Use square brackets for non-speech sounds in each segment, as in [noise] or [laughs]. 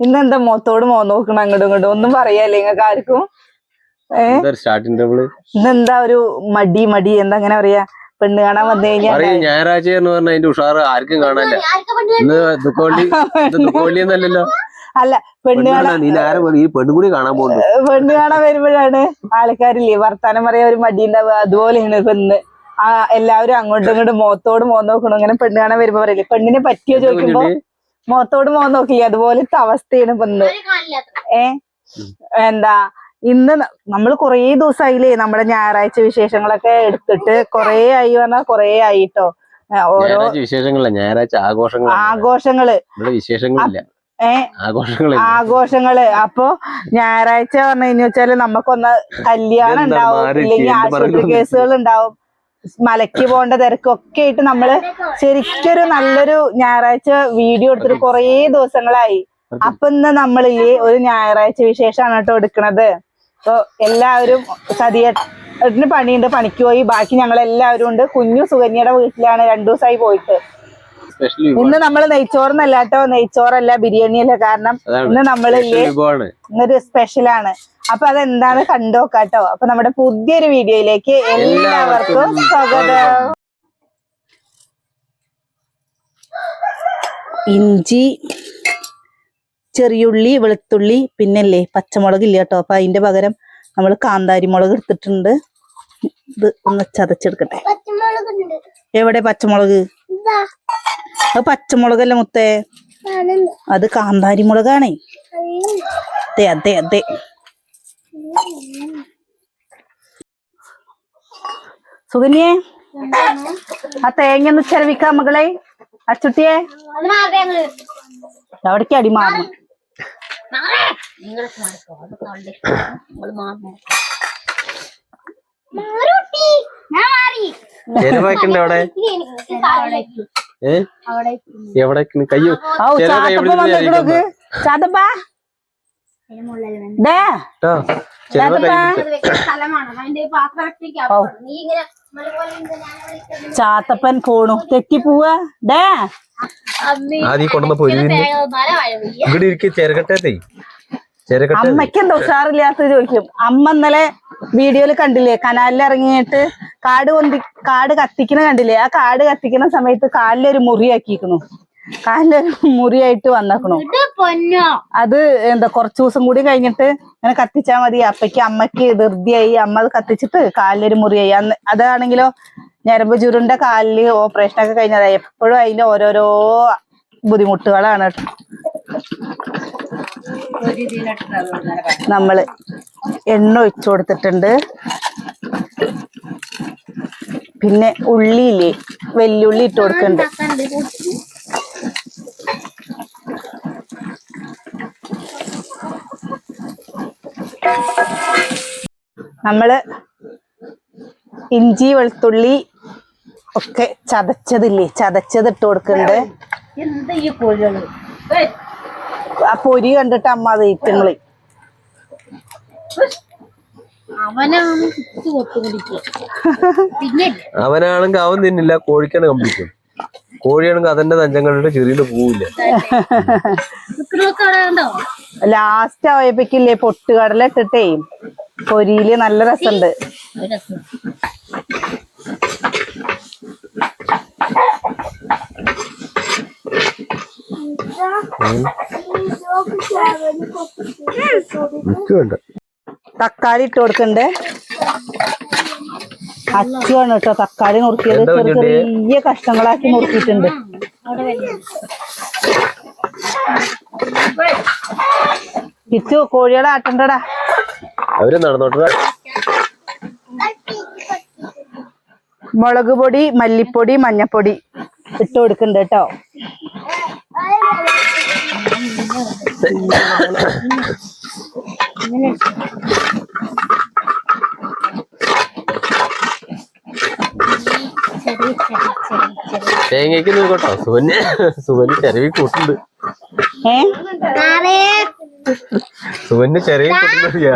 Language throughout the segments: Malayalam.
ഇന്നെന്താ മുഖത്തോട് മോ നോക്കണം അങ്ങോട്ടും ഇങ്ങോട്ടും ഒന്നും പറയാല്ലേ നിങ്ങൾക്ക് ആർക്കും? ഇന്നെന്താ ഒരു മടി മടി? എന്താ അങ്ങനെ പറയാ? പെണ്ണ് കാണാൻ വന്നു കഴിഞ്ഞാൽ ഞായറാഴ്ച എന്ന് പറഞ്ഞാൽ അതിന്റെ ഉഷാറ് ആർക്കും കാണാനില്ല. ഇന്ന് എന്നല്ലല്ലോ. അല്ല പെണ്ണ് കാണാൻ ഈ പെണ്ണും കൂടി കാണാൻ പോകുന്നു. പെണ്ണ് കാണാൻ വരുമ്പോഴാണ് ആൾക്കാരില്ലേ? വർത്താനം പറയാ ഒരു മടി ഉണ്ടാവുക. അതുപോലെയാണ് പെണ്ണ് ആ എല്ലാവരും അങ്ങോട്ടും ഇങ്ങോട്ടും മുഖത്തോട് മോ നോക്കണം. അങ്ങനെ പെണ്ണ് കാണാൻ വരുമ്പോ പറയില്ലേ? പെണ്ണിനെ പറ്റിയോ ചോദിക്കുമ്പോ? മുഖത്തോട് മുഖം നോക്കില്ലേ? അതുപോലത്തെ അവസ്ഥയാണ് ഇപ്പൊ ഏ? എന്താ? ഇന്ന് നമ്മൾ കുറേ ദിവസമായില്ലേ നമ്മുടെ ഞായറാഴ്ച വിശേഷങ്ങളൊക്കെ എടുത്തിട്ട് കുറേ ആയി പറഞ്ഞാൽ കുറേ ആയിട്ടോ? ഓരോ വിശേഷങ്ങളെ ഞായറാഴ്ച ആഘോഷങ്ങൾ ആഘോഷങ്ങൾ. വിശേഷങ്ങളില്ല. ആഘോഷങ്ങൾ. അപ്പൊ ഞായറാഴ്ച പറഞ്ഞു കഴിഞ്ഞാൽ നമുക്കൊന്ന് കല്യാണം ഉണ്ടാവും. ഇല്ലെങ്കിൽ ആശുപത്രി കേസുകൾ ഉണ്ടാവും. മലയ്ക്ക് പോകേണ്ട തിരക്കൊക്കെ ആയിട്ട് നമ്മൾ ശരിക്കൊരു നല്ലൊരു ഞായറാഴ്ച വീഡിയോ എടുത്തിട്ട് കുറേ ദിവസങ്ങളായി. അപ്പൊ ഇന്ന് നമ്മൾ ഈ ഒരു ഞായറാഴ്ച വിശേഷമാണ് കേട്ടോ എടുക്കണത്. അപ്പൊ എല്ലാവരും സതിയേട്ടന് പണിയുണ്ട് പണിക്ക് പോയി. ബാക്കി ഞങ്ങൾ എല്ലാവരും ഉണ്ട്. കുഞ്ഞു സുകന്യയുടെ വീട്ടിലാണ് രണ്ടു ദിവസമായി പോയിട്ട്. സ്പെഷ്യൽ ഇന്ന് നമ്മൾ നെയ്ച്ചോറെന്നല്ല കേട്ടോ. നെയ്ച്ചോറല്ല ബിരിയാണി അല്ല കാരണം ഇന്ന് നമ്മളില്ലേ ഇന്നൊരു സ്പെഷ്യലാണ് അപ്പൊ അതെന്താണ് കണ്ടോക്കാട്ടോ അപ്പൊ നമ്മുടെ പുതിയൊരു വീഡിയോയിലേക്ക് എല്ലാവർക്കും സ്വാഗതം. ഇഞ്ചി ചെറിയുള്ളി വെളുത്തുള്ളി പിന്നല്ലേ പച്ചമുളക് ഇല്ല കേട്ടോ. അപ്പൊ അതിന്റെ പകരം നമ്മൾ കാന്താരി മുളക് എടുത്തിട്ടുണ്ട്. ഇത് ഒന്ന് ചതച്ചെടുക്കട്ടെ. എവിടെ പച്ചമുളക്? അത് പച്ചമുളകല്ലേ മുത്തേ? അത് കാന്താരി മുളകാണേ. അതെ അതെ അതെ സുകന്യേ ആ തേങ്ങ ഒന്ന് ചെലവിക്കാം മകളെ. അച്ചുട്ടിയെ. അവിടേക്ക് അടിമാറണം അടി മാറണം. അവിടെ? ഏ? എവിടെ കയ്യോ ചാത്തപ്പ ചാത്തപ്പൻ പോണു. തെറ്റി പോവാ ഡേ ആദ്യം കൊണ്ടുവന്ന. ഇവിടെ ഇരിക്കെ ചെറുകട്ടേ ചെറുകട്ട ഉഷാറില്ലാത്ത ചോദിക്കും. അമ്മ ഇന്നലെ വീഡിയോയിൽ കണ്ടില്ലേ? കനാലിൽ ഇറങ്ങിയിട്ട് കാട് കൊന്തി കാട് കത്തിക്കണ കണ്ടില്ലേ? ആ കാട് കത്തിക്കുന്ന സമയത്ത് കാലിലൊരു മുറിയാക്കിക്കണു കാലിലൊരു മുറിയായിട്ട് വന്നേക്കണു. അത് എന്താ കുറച്ചു ദിവസം കൂടി കഴിഞ്ഞിട്ട് ഇങ്ങനെ കത്തിച്ചാ മതി. അപ്പയ്ക്ക് അമ്മയ്ക്ക് ധൃതിയായി. അമ്മ അത് കത്തിച്ചിട്ട് കാലിലൊരു മുറിയായി. അന്ന് അതാണെങ്കിലോ ഞരമ്പ് ചുരുണ്ട കാലിൽ ഓപ്പറേഷൻ ഒക്കെ കഴിഞ്ഞതാ. എപ്പോഴും അതിന്റെ ഓരോരോ ബുദ്ധിമുട്ടുകളാണ് കേട്ടോ. നമ്മൾ എണ്ണ ഒഴിച്ചു കൊടുത്തിട്ടുണ്ട്. പിന്നെ ഉള്ളിയില്ലേ വെല്ലുള്ളി ഇട്ട് കൊടുക്കണ്ട്. നമ്മൾ ഇഞ്ചി വെളുത്തുള്ളി ഒക്കെ ചതച്ചതില്ലേ ചതച്ചത് ഇട്ട് കൊടുക്കണ്ട്. എന്താ ഈ കോഴികൾ? ആ പൊരി കണ്ടിട്ട് അമ്മ അത് ഈറ്റങ്ങൾ അവനാണെങ്കിൽ അവൻ തിന്നില്ല കോഴിക്കാണ് കമ്പിക്കും. കോഴിയാണെങ്കിൽ അതിന്റെ തഞ്ചങ്ങളുടെ ചെറിയ പോവില്ല. ലാസ്റ്റ് അവയപ്പിക്കില്ലേ പൊട്ടുകടല ഇട്ടിട്ടേ പൊരിയിൽ നല്ല രസമുണ്ട്. ഒരു എനിക്ക് തക്കാളി ഇട്ട് കൊടുക്കണ്ടേ. അച്ചുവാണ് കേട്ടോ. തക്കാളി നുറുക്കിയത്. ചെറിയ കഷ്ണങ്ങളാക്കി നുറുക്കിയിട്ടുണ്ട്. കിച്ചു കോഴികളെ ആട്ടണ്ടടാ. അവർ നടന്നോട്ടാ മുളക് പൊടി മല്ലിപ്പൊടി മഞ്ഞപ്പൊടി ഇട്ട് കൊടുക്കണ്ട് കേട്ടോ. തേങ്ങയ്ക്ക് നോക്കട്ടോ സുവന്? സുവന് ചെറിയ കൂട്ടുണ്ട്. സുവന് ചെറിയ കൂട്ടുന്നറിയാ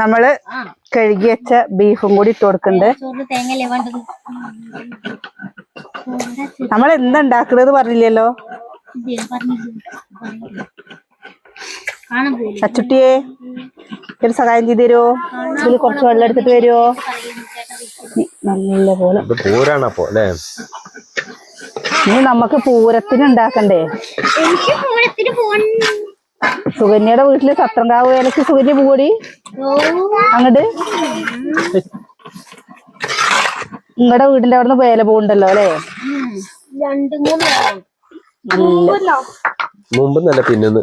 നമ്മൾ കഴുകി വെച്ച ബീഫും കൂടി ഇട്ട് കൊടുക്കണ്ട് ചോറിന് നമ്മൾ എന്താ ഉണ്ടാക്കണത് പറഞ്ഞില്ലല്ലോ. അച്ചുട്ടിയെ ഒരു സഹായം ചെയ്ത് തരുമോ ഇതിൽ കുറച്ച് വെള്ളം എടുത്തിട്ട് വരുമോ? നല്ല പോലെ പൂരാണപ്പോ അല്ലേ? ഇനി നമുക്ക് പൂരത്തിന് ഉണ്ടാക്കണ്ടേ? സുകന്യയുടെ വീട്ടിൽ സത്രങ്കാവ് വേലക്ക് സുകന്യ പൂടി അങ്ങോട്ട് നിങ്ങളുടെ വീടിന്റെ അവിടുന്ന് വേല പോകണ്ടല്ലോ അല്ലേ? രണ്ട് മൂന്ന് നല്ല പിന്നെന്ന്. നല്ല പിന്നൊന്ന്.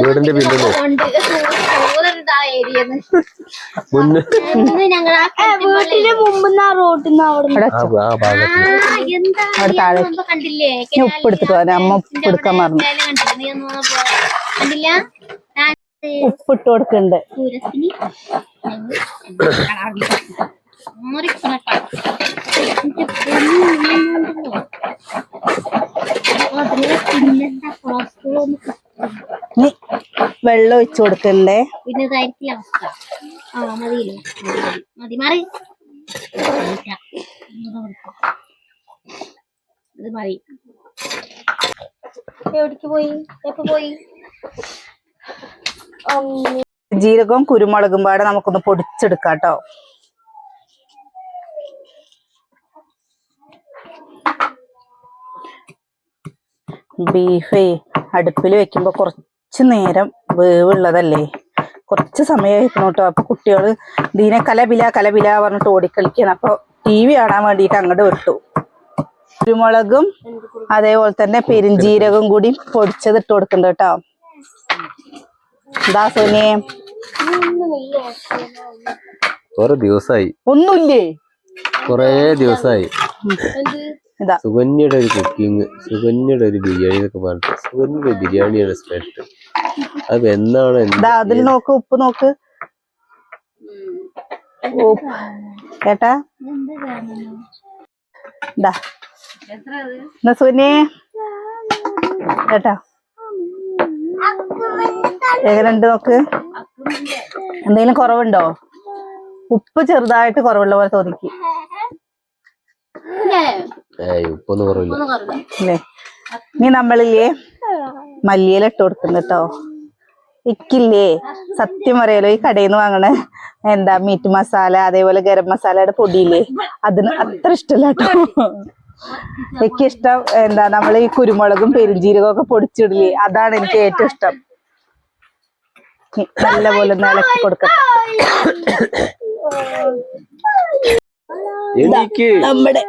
വീടിന്റെ പിന്നെ വീട്ടിന്റെ മുമ്പ് റോട്ടിന്ന് അമ്മ മറന്നു? നീ വെള്ളം ഒഴിച്ചു കൊടുക്കണ്ടേ പിന്നെ ഇതായിരിക്കില്ല അവസ്ഥ. ആ മതിയില്ലേ. മതി, മാറി ഇത് മതി. എവിടേക്ക് പോയി? എപ്പോ പോയി? ജീരകവും കുരുമുളകും പാടെ നമുക്കൊന്ന് പൊടിച്ചെടുക്കാം കേട്ടോ ബീഫേ അടുപ്പിൽ വെക്കുമ്പോൾ കുറച്ച് നേരം വേവുള്ളതല്ലേ? കുറച്ച് സമയം വെക്കണം കേട്ടോ അപ്പൊ കുട്ടികൾ ദീനെ കലബില കലബില പറഞ്ഞിട്ട് ഓടിക്കളിക്കണം. അപ്പൊ ടി വി കാണാൻ വേണ്ടിയിട്ട് അങ്ങോട്ട് വിട്ടു. കുരുമുളകും അതേപോലെ തന്നെ പെരിഞ്ജീരകം കൂടി പൊടിച്ചത് ഇട്ട് കൊടുക്കണ്ട കേട്ടോ എന്താ സോനിയെ? കൊറേ ദിവസമായി ഒന്നുമില്ലേ കൊറേ ദിവസമായി ഇതാ. സുകന്യയുടെ ഒരു കുക്കിംഗ് സുകന്യയുടെ ഒരു ബിരിയാണി എന്നൊക്കെ പറഞ്ഞിട്ട് സുകന്യയുടെ ബിരിയാണിയാണ് സ്പെഷ്യൽ അത് എന്താണ് ഇതാ അതിൽ നോക്ക് ഉപ്പ് നോക്ക്. കേട്ടാ ഇതാ. എന്നാ സുനിയെ കേട്ടാ എങ്ങനെയുണ്ട് നോക്ക്? എന്തെങ്കിലും കുറവുണ്ടോ? ഉപ്പ് ചെറുതായിട്ട് കുറവുള്ള പോലെ തോന്നിക്ക്. ഉപ്പൊന്നും കുറവില്ല. അല്ലേ ഇനി നമ്മളില്ലേ? മല്ലിയില ഇട്ട് കൊടുക്കുന്നു കേട്ടോ ഇക്കില്ലേ? സത്യം പറയാലോ ഈ കടയിൽ നിന്ന് വാങ്ങണ എന്താ മീറ്റ് മസാല അതേപോലെ ഗരം മസാലയുടെ പൊടിയില്ലേ? അതിന് അത്ര ഇഷ്ടമല്ല കേട്ടോ എനിക്ക് ഇഷ്ടം എന്താ നമ്മൾ ഈ കുരുമുളകും പെരുംജീരകവും ഒക്കെ പൊടിച്ചിടില്ലേ? അതാണ് എനിക്ക് ഏറ്റവും ഇഷ്ടം. നല്ല പോലെ ഒന്ന് ഇളക്കി കൊടുക്കാം. എനിക്ക് നമ്മുടെ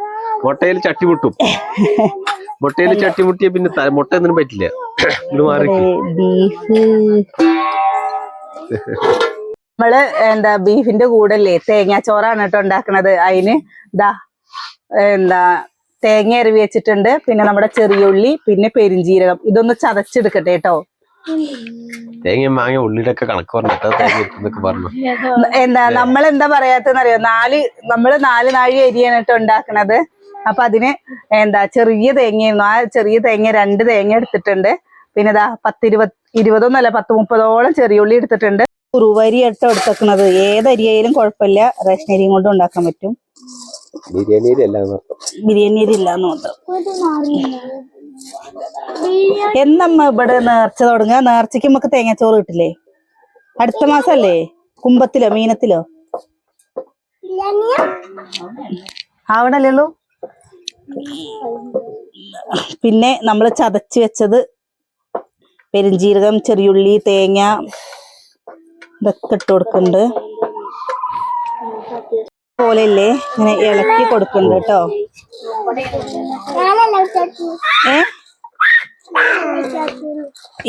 മുട്ടയിൽ ചട്ടി മുട്ടും മുട്ടയിൽ ചട്ടി മുട്ടിയ പിന്നെ മുട്ട ഒന്നും പറ്റില്ല. ഇത് മാറി നമ്മൾ എന്താ ബീഫിന്റെ കൂടല്ലേ? തേങ്ങാച്ചോറാണ് കേട്ടോ ഉണ്ടാക്കണത്. അതിന് ദാ എന്താ തേങ്ങ അരവി വെച്ചിട്ടുണ്ട്. പിന്നെ നമ്മുടെ ചെറിയ ഉള്ളി പിന്നെ പെരിഞ്ജീരകം ഇതൊന്ന് ചതച്ചെടുക്കട്ടെ കേട്ടോ. തേങ്ങ മാങ്ങ ഉള്ളിയുടെ ഒക്കെ കണക്ക് പറഞ്ഞിട്ട് തേങ്ങ പറഞ്ഞു. എന്താ നമ്മൾ എന്താ പറയാത്തെന്നറിയോ നാല് നമ്മൾ നാല് നാഴി അരിയാണ് കേട്ടോ ഉണ്ടാക്കണത്. അപ്പൊ അതിന് എന്താ ചെറിയ തേങ്ങയായിരുന്നു. ആ ചെറിയ തേങ്ങ രണ്ട് തേങ്ങ എടുത്തിട്ടുണ്ട്. പിന്നെ ഇതാ പത്തിരുപത് ഇരുപതൊന്നല്ല പത്ത് മുപ്പതോളം ചെറിയ ഉള്ളി എടുത്തിട്ടുണ്ട്. കുറുവരി ഇട്ട് എടുത്തേക്കണത്. ഏതരിയായാലും അരിയായാലും കുഴപ്പമില്ല. റേഷൻ അരിയും കൊണ്ട് ഉണ്ടാക്കാൻ പറ്റും. ബിരിയാണി ബിരിയാണി അരി ഇല്ലാന്ന് മാത്രം. എന്നമ്മ ഇവിടെ നേർച്ച തുടങ്ങുക? നേർച്ചയ്ക്ക് നമുക്ക് തേങ്ങാച്ചോറ് കിട്ടില്ലേ? അടുത്ത മാസല്ലേ? കുമ്പത്തിലോ മീനത്തിലോ? ആവണല്ലോ പിന്നെ നമ്മൾ ചതച്ച് വെച്ചത് പെരുംജീരകം ചെറിയുള്ളി തേങ്ങ ഇതൊക്കെ ഇട്ട് കൊടുക്കുന്നുണ്ട്. പോലെയല്ലേ? ഇങ്ങനെ ഇളക്കി കൊടുക്കുന്നുണ്ട് കേട്ടോ. ഏ?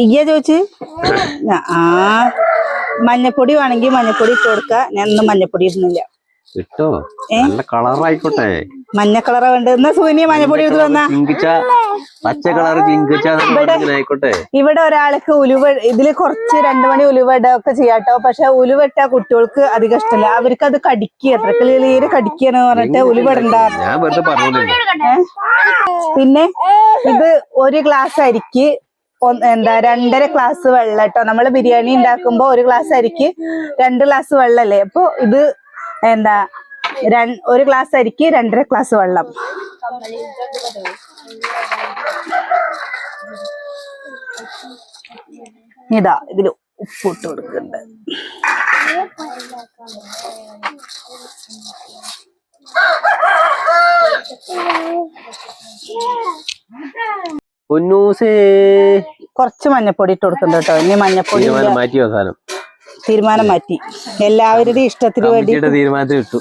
ഇയ്യ ചോദിച്ച്? ആ മഞ്ഞപ്പൊടി വേണമെങ്കിൽ മഞ്ഞപ്പൊടി ഇട്ട് കൊടുക്ക. ഞാൻ ഇന്ന് മഞ്ഞപ്പൊടി ഇടുന്നില്ല. ഇട്ടോ? നല്ല കളറായിക്കോട്ടെ. മഞ്ഞ കളറ വേണ്ട സൂനിയ സൂനി മഞ്ഞപ്പൊടി എടുത്ത് വന്നാ പച്ച കളർ ആയിക്കോട്ടെ. ഇവിടെ ഒരാൾക്ക് ഉലുവ ഇതിൽ കുറച്ച് രണ്ടു മണി ഉലുവ ഇടുക ഒക്കെ ചെയ്യാട്ടോ. പക്ഷെ ഉലുവട്ട ഇട്ടാ കുട്ടികൾക്ക് അധികം ഇഷ്ടമല്ല അവർക്ക് അത് കടിക്കുക അത്ര ക്ലിയർ കടിക്കുകയെന്ന് പറഞ്ഞിട്ട് ഉലുവ ഇടണ്ട. ഞാൻ വെറുതെ പറഞ്ഞില്ല ഏ? പിന്നെ ഇത് ഒരു ഗ്ലാസ് അരിക്ക് എന്താ രണ്ടര ഗ്ലാസ് വെള്ളം കേട്ടോ നമ്മൾ ബിരിയാണി ഉണ്ടാക്കുമ്പോ ഒരു ഗ്ലാസ് അരിക്ക് രണ്ട് ഗ്ലാസ് വെള്ളല്ലേ? അപ്പൊ ഇത് എന്താ ഒരു ഗ്ലാസ് അരിക്ക് രണ്ടര ഗ്ലാസ് വെള്ളം. ഇതാ ഇതിൽ ഉപ്പിട്ട് കൊടുക്കുന്നുണ്ട്. കൊറച്ച് മഞ്ഞപ്പൊടി ഇട്ട് കൊടുക്കുന്നുണ്ട് കേട്ടോ. ഇനി മഞ്ഞപ്പൊടി മാറ്റി അവസാനം തീരുമാനം മാറ്റി. എല്ലാവരുടെയും ഇഷ്ടത്തിന് വേണ്ടി തീരുമാനം തീരുമാനത്തിൽ ഇട്ടു.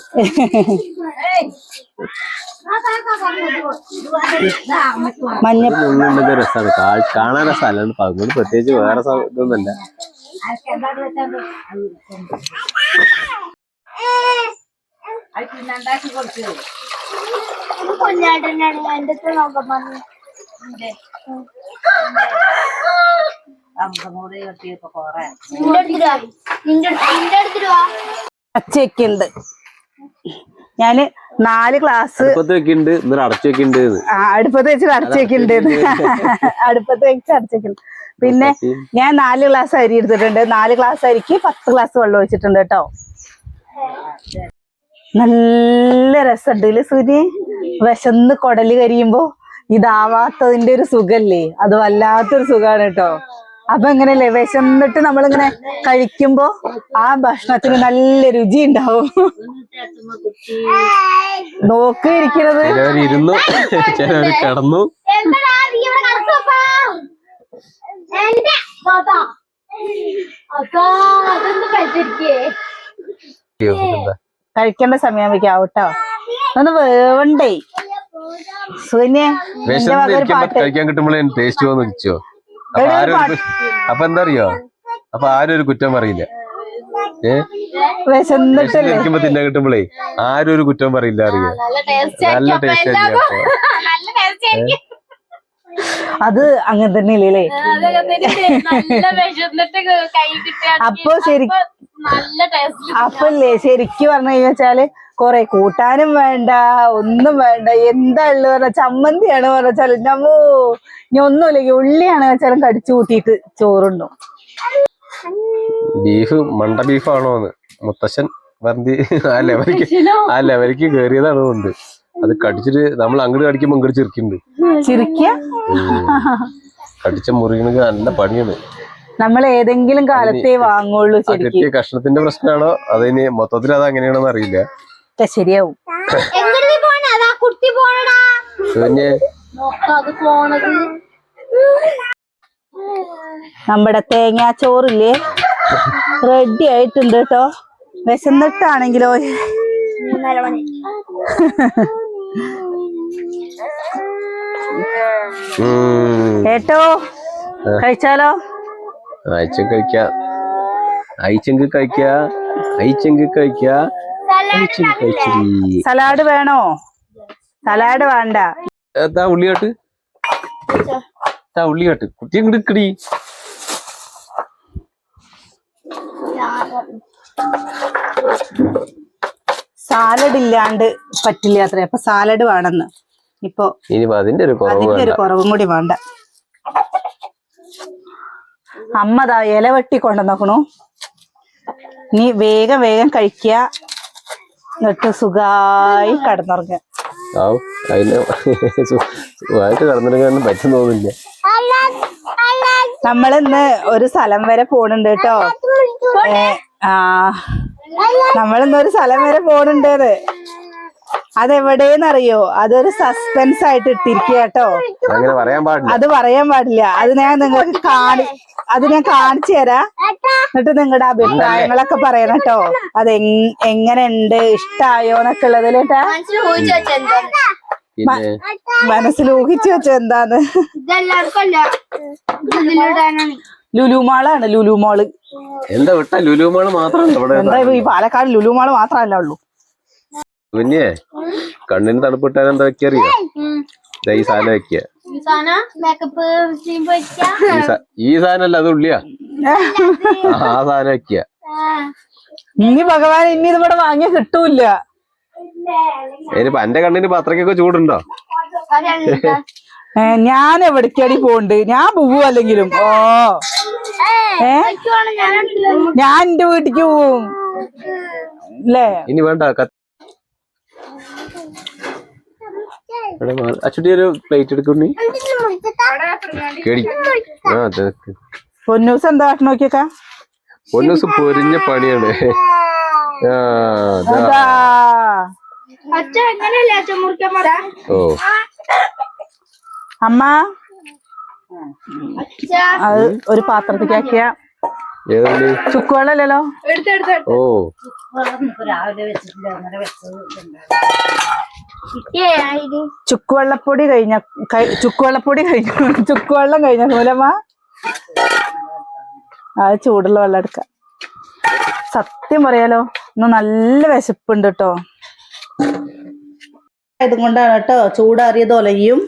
മഞ്ഞ ഉള്ളുണ്ടെങ്കിൽ രസമാണ്. കാണാൻ രസമല്ല. അതുകൊണ്ട് പ്രത്യേകിച്ച് വേറെ ഇതൊന്നുമല്ല. എന്റെ അച്ചയ്ക്കുണ്ട് ഞാൻ നാല് ക്ലാസ് അടുപ്പത്ത് വെക്കുന്നുണ്ട് എന്നിട്ട് അടച്ചു വെക്കുന്നുണ്ട് ആ, അടുപ്പത്ത് വെച്ചിട്ട് അടച്ചേക്കുണ്ട് അടുപ്പത്ത് വെച്ച് അടച്ചേക്കുണ്ട് പിന്നെ ഞാൻ നാല് ക്ലാസ് അരി എടുത്തിട്ടുണ്ട്. നാല് ക്ലാസ് അരിക്ക് പത്ത് ക്ലാസ് വെള്ളം ഒഴിച്ചിട്ടുണ്ട് കേട്ടോ. നല്ല രസമുണ്ട് സൂര്യ വിശന്ന് കൊടൽ കരിയുമ്പോ ഇതാവാത്തതിന്റെ ഒരു സുഖല്ലേ? അത് വല്ലാത്തൊരു സുഖാണ് കേട്ടോ. അപ്പൊ എങ്ങനെയല്ലേ വിശന്നിട്ട് നമ്മളിങ്ങനെ കഴിക്കുമ്പോ ആ ഭക്ഷണത്തിന് നല്ല രുചി ഉണ്ടാവും. നോക്കി ഇരിക്കുന്നത് ഇരുന്നു കിടന്നു. കഴിക്കേണ്ട സമയം ആവട്ടോ. ഒന്ന് വേവണ്ടേ. സുനിയെ കഴിക്കാൻ കിട്ടുമ്പോഴേ ടേസ്റ്റ് പോകുന്നു വെച്ചോ അപ്പൊ ആരും പാട്ട്? ഒരു കു- അപ്പൊ എന്താ അറിയോ അപ്പൊ ആരും ഒരു കുറ്റം പറയില്ല. ഏ? വിശന്നിട്ടല്ലേ? തിന്നാൻ കിട്ടുമ്പോഴേ ആരും ഒരു കുറ്റം പറയില്ല അറിയോ? നല്ല ടേസ്റ്റ് നല്ല ടേസ്റ്റ് ആയിരിക്കും അപ്പൊ. നല്ല ടേസ്റ്റ് ആയിരിക്കും. അത് അങ്ങനെ തന്നെ ഇല്ലേ അതൊക്കെ നല്ല വിശന്നിട്ട് കൈ അപ്പൊ ശരി അപ്പല്ലേ? ശരിക്കും പറഞ്ഞു കഴിഞ്ഞാൽ കൊറേ കൂട്ടാനും വേണ്ട ഒന്നും വേണ്ട. എന്താ ഉള്ളത് പറഞ്ഞ ചമ്മന്തിയാണ് പറഞ്ഞാൽ നമ്മോ ഇനി ഒന്നുമില്ല ഈ ഉള്ളിയാണ് വെച്ചാലും കടിച്ചു കൂട്ടിയിട്ട് ചോറുണ്ടു ബീഫ് മണ്ട ബീഫാണോന്ന്. മുത്തശ്ശൻ വന്തി ആ ലെവലിക്ക് ആ ലെവലിക്ക് കേറിയതാണ് കൊണ്ട് അത് കടിച്ചിട്ട് നമ്മൾ അങ്ങോട്ട് കടിക്കുമ്പോ ഇങ്ങോട്ട് ചിരിക്കുന്നുണ്ട് ചിരിക്ക കടിച്ച മുറികണക്ക് നല്ല പണിയാണ്. നമ്മൾ ഏതെങ്കിലും കാലത്തെ വാങ്ങുള്ളൂ ശരിക്കും. കഷ്ണത്തിന്റെ പ്രശ്നമാണോ? അത് ഇനി മൊത്തത്തിൽ അത് അങ്ങനെയാണെന്ന് അറിയില്ല. ശരിയാവും. നമ്മുടെ തേങ്ങാ ചോറില്ലേ റെഡി ആയിട്ടുണ്ട് കേട്ടോ. വിശന്നിട്ടാണെങ്കിലോ? ഏട്ടോ കഴിച്ചാലോ? അയച്ചെങ്ക് കഴിക്ക. അയച്ചെങ്കിൽ കഴിക്ക. അയച്ചെങ്കിൽ കഴിക്ക. കഴിച്ചിരി സലാഡ് വേണോ? സലാഡ് വേണ്ട. എന്താ ഉള്ളിയാട്ട് താ ഉള്ളിയാട്ട് കുട്ടി. ഇങ്ങോട്ട് ഇക്കടി സാലഡ് ഇല്ലാണ്ട് പറ്റില്ല അത്രേ. അപ്പൊ സാലഡ് വേണമെന്ന് ഇപ്പൊ അതിന്റെ ഒരു കുറവും കൂടി വേണ്ട. അമ്മ ദാ ഇല വെട്ടി കൊണ്ടുവന്നോക്കണു. നീ വേഗം വേഗം കഴിക്കുക എന്നിട്ട് സുഖായി കടന്നിറങ്ങ. സുഖമായിട്ട് തോന്നില്ല നമ്മളിന്ന് ഒരു സ്ഥലം വരെ പോണുണ്ട് കേട്ടോ. ആ നമ്മളിന്ന് ഒരു സ്ഥലം വരെ പോണുണ്ട് അതെവിടെന്നറിയോ അതൊരു സസ്പെൻസ് ആയിട്ട് ഇട്ടിരിക്കുക കേട്ടോ. അങ്ങനെ പറയാൻ പാടില്ല. അത് പറയാൻ പാടില്ല. അത് ഞാൻ നിങ്ങൾക്ക് കാണി അത് ഞാൻ കാണിച്ചു തരാം. എന്നിട്ട് നിങ്ങളുടെ അഭിപ്രായങ്ങളൊക്കെ പറയണം കേട്ടോ. അത് എങ്ങനെ ഉണ്ട് ഇഷ്ടായോ എന്നൊക്കെ ഉള്ളതിൽ കേട്ടാ. മനസ്സിൽ ഊഹിച്ചു വെച്ച എന്താന്ന്? ലുലുമാളാണ് ലുലുമാൾ എന്താ വിട്ട? ലുലുമാൾ മാത്രമല്ല എന്താ ഈ പാലക്കാട് ലുലുമാൾ മാത്രമല്ല ഉള്ളൂ. പിന്നെ കണ്ണിന് തണുപ്പിട്ടാൻ എന്താ വെക്കുക അറിയോ? ഈ സാധനം വെക്കുക ഈ സാധനല്ല അത് ഉള്ളിയാ. ആ സാധനം വെക്കുക ഇനി ഭഗവാൻ ഇനി ഇതിവിടെ വാങ്ങിയ കിട്ടൂല എന്റെ കണ്ണിന് പത്രക്കൊക്കെ ചൂടുണ്ടോ? ഞാൻ എവിടേക്കടി പോണ്ട് ഞാൻ പോവും അല്ലെങ്കിലും. ഓ. ഏ? ഞാൻ എന്റെ വീട്ടിക്ക് പോവും. അല്ലേ ഇനി വേണ്ട ഇവിടെ അച്ചുട്ടി ഒരു പ്ലേറ്റ് എടുക്കുന്നി കേടി. ആ അതൊക്കെ പൊന്നൂസ് എന്താ കാട്ടണ നോക്കിയേക്കാ? പൊന്നൂസ് പൊരിഞ്ഞ പണിയാണ്. [laughs] ഓ. അമ്മ? അത് ഒരു പാത്രത്തിലേക്ക് ആക്കിയ ചുക്കുവെള്ളല്ലോ ഓ. ചുക്കുവെള്ളപ്പൊടി കഴിഞ്ഞ കഴി- ചുക്കുവെള്ളപ്പൊടി കഴിഞ്ഞു ചുക്കുവെള്ളം കഴിഞ്ഞ മൂലമാ അത് ചൂടുള്ള വെള്ളം എടുക്കാം. സത്യം പറയാലോ ഇന്ന് നല്ല വിശപ്പുണ്ട് കേട്ടോ ഇതും കൊണ്ടാണ് കേട്ടോ ചൂടാറിയത് ഒലയും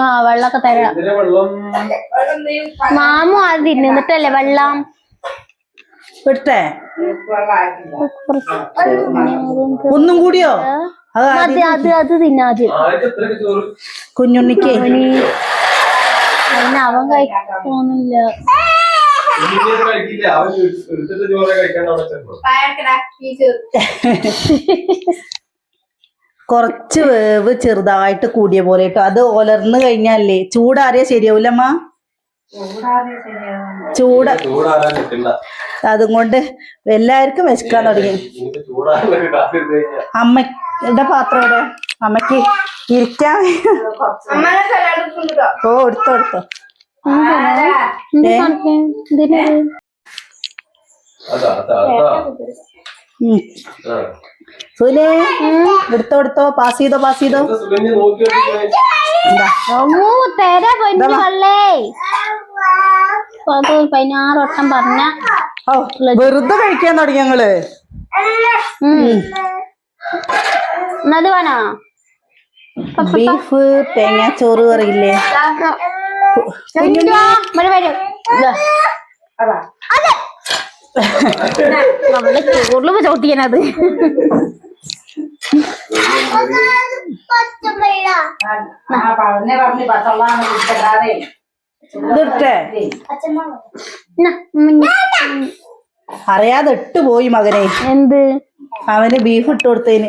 ആ വെള്ളമൊക്കെ തരാം. മാമു അത് തിന്നിട്ടല്ലേ വെള്ളം? വിട്ടേ ഒന്നും കൂടിയോ? അത് അത് അത് അത്. തിന്നാദ്യം കുഞ്ഞുണ്ണിക്ക് അവൻ കഴിക്കൊന്നുമില്ല കുറച്ച് വേവ് ചെറുതായിട്ട് കൂടിയ പോലെ കേട്ടോ. അത് ഒലർന്നു കഴിഞ്ഞാലേ ചൂടാറിയ ശരിയാവൂലമ്മ? ചൂട്. അതും കൊണ്ട് എല്ലാവർക്കും വിശക്കാൻ തുടങ്ങി. അമ്മയുടെ പാത്രം ഇവിടെ അമ്മയ്ക്ക് ഇരിക്കാൻ ഓ എടുത്തോ എടുത്തോ. സുലേ സുനെ എടുത്തോ എടുത്തോ. പാസ് ചെയ്തോ പാസ് ചെയ്തോ. എന്താ അത് പതിനാറ് വട്ടം പറഞ്ഞ ഓ വെറുതെ കഴിക്കാൻ തുടങ്ങി ഞങ്ങൾ എന്നത് വേണോ? ബീഫ് തേങ്ങാച്ചോറ് പറയില്ലേ ഇവിടെ വരും. ഇതാ. അതെ. പറഞ്ഞു ചോറിൽ ചോട്ടിക്കണത് ഇതിട്ടേ അറിയാതെ ഇട്ട് പോയി മകനെ. എന്ത്? അവന് ബീഫ് ഇട്ട് കൊടുത്തേന്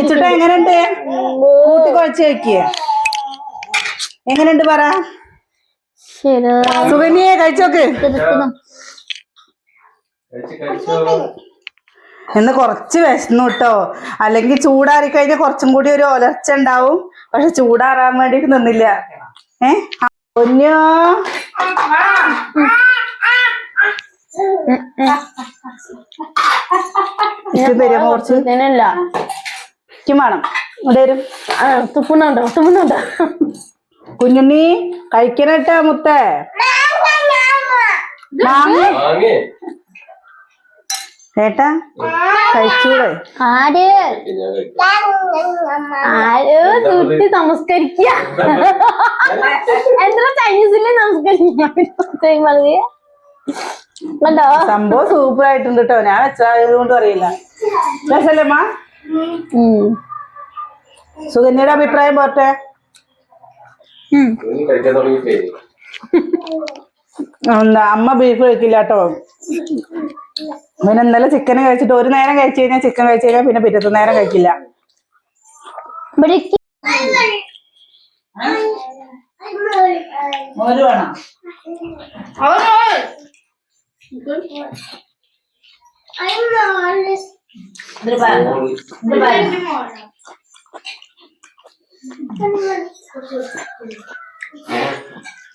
ഇച്ചിട്ട എങ്ങനെയുണ്ട്? കൂട്ടി കുഴച്ച് കഴിക്കുക എങ്ങനെയുണ്ട് പറ? ശരി. സുകന്യെ കഴിച്ചോക്ക്. എന്ന് കുറച്ച് വിശന്നു കേട്ടോ. അല്ലെങ്കിൽ ചൂടാറി കഴിഞ്ഞാൽ കുറച്ചും കൂടി ഒരു ഒലർച്ച ഉണ്ടാവും. പക്ഷെ ചൂടാറാൻ വേണ്ടിട്ട് നിന്നില്ല. ഏ? പൊന്നോ? ഇത് തരുമോ കുറച്ച്? ഇതിനല്ല. എനിക്കും വേണം. ഇവിടെ വരും തുപ്പുന്നുണ്ടോ? തുപ്പുന്നുണ്ടോ? കുഞ്ഞുണ്ണി കഴിക്കണട്ടാ മുത്തേ. മാങ്ങ. ഏട്ടാ കഴിച്ചൂടെ? ആര്? ആര് തുട്ടി നമസ്കരിക്കുക എന്താ ചൈനീസിലെ നമസ്കരിക്കുക സംഭവം സൂപ്പർ ആയിട്ടുണ്ട് കേട്ടോ ഞാൻ വെച്ചായത് കൊണ്ട് അറിയില്ല രസല്ലമ്മ ഉം. സുകന്യയുടെ അഭിപ്രായം പോട്ടെ. എന്താ അമ്മ ബീഫ് കഴിക്കില്ല കേട്ടോ പിന്നെ ഇന്നലെ ചിക്കൻ കഴിച്ചിട്ട് ഒരു നേരം കഴിച്ചു കഴിഞ്ഞാൽ ചിക്കൻ കഴിച്ചു കഴിഞ്ഞാൽ പിന്നെ പിറ്റത്തെ നേരം കഴിക്കില്ല. ഇവിടേക്ക് മോര് വേണം.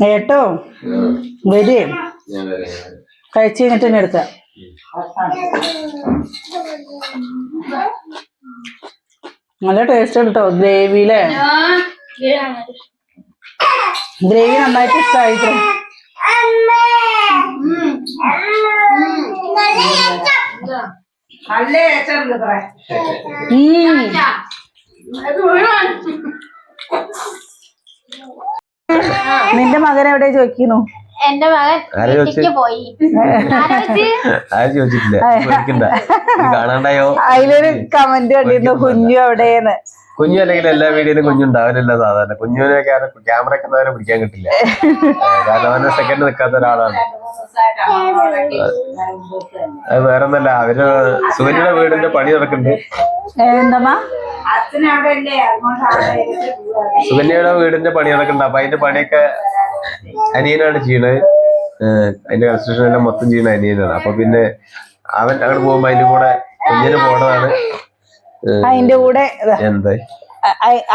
ഏട്ടോ? വരാം. കഴിച്ചു കഴിഞ്ഞിട്ട് തന്നെ എടുക്കാം. നല്ല ടേസ്റ്റ് കേട്ടോ ഗ്രേവിയിലെ ഗ്രേവി നന്നായിട്ട് ഇഷ്ടമായിട്ടോ നിന്റെ മകൻ എവിടെ ചോദിക്കുന്നു? എന്റെ മകൻ പോയി. ചോദിച്ചിട്ടില്ല? കാണാണ്ടായോ? അതിലൊരു കമന്റ് കണ്ടിരുന്നു കുഞ്ഞു അവിടെന്ന് കുഞ്ഞു അല്ലെങ്കിൽ എല്ലാ വീഡിയോയിലും കുഞ്ഞുണ്ടാവില്ല സാധാരണ. കുഞ്ഞുവിനൊക്കെ ക്യാമറ ഒക്കെ നേരെ പിടിക്കാൻ കിട്ടില്ല. [laughs] കാരണം അവനെ സെക്കൻഡ് നിൽക്കാത്ത ഒരാളാണ്. അത് വേറെ ഒന്നല്ല അവർ സൂര്യയുടെ വീടിന്റെ പണി നടക്കുന്നുണ്ട്. സുഗന്യയുടെ സുകന്യയുടെ വീടിന്റെ പണി നടക്കുന്നുണ്ട്. അപ്പൊ അതിന്റെ പണിയൊക്കെ അനിയനാണ് ചെയ്യണത്. അതിന്റെ കൺസ്ട്രക്ഷൻ എല്ലാം മൊത്തം ചെയ്യണ അനിയനാണ്. അപ്പൊ പിന്നെ അവൻ അങ്ങോട്ട് പോകുമ്പോ അതിന്റെ കൂടെ കുഞ്ഞിന് പോണതാണ്. അതിന്റെ കൂടെ എന്താ?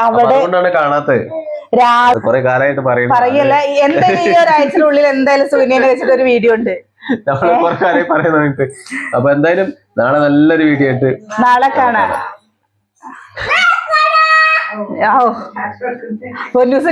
അവിടെ കാണാത്തത്. കൊറേ കാലമായിട്ട് പറയുന്നത് പറയല്ല എന്തായാലും ഈ ഒരാഴ്ചനുള്ളിൽ എന്തായാലും സുനിയനെ വെച്ചിട്ട് ഒരു വീഡിയോ ഉണ്ട്. നമ്മൾ കുറെ കാലമായി പറയുന്നുണ്ട് അപ്പൊ എന്തായാലും നാളെ നല്ലൊരു വീഡിയോ ആയിട്ട് നാളെ കാണാം. ഓ പൊന്നൂസ്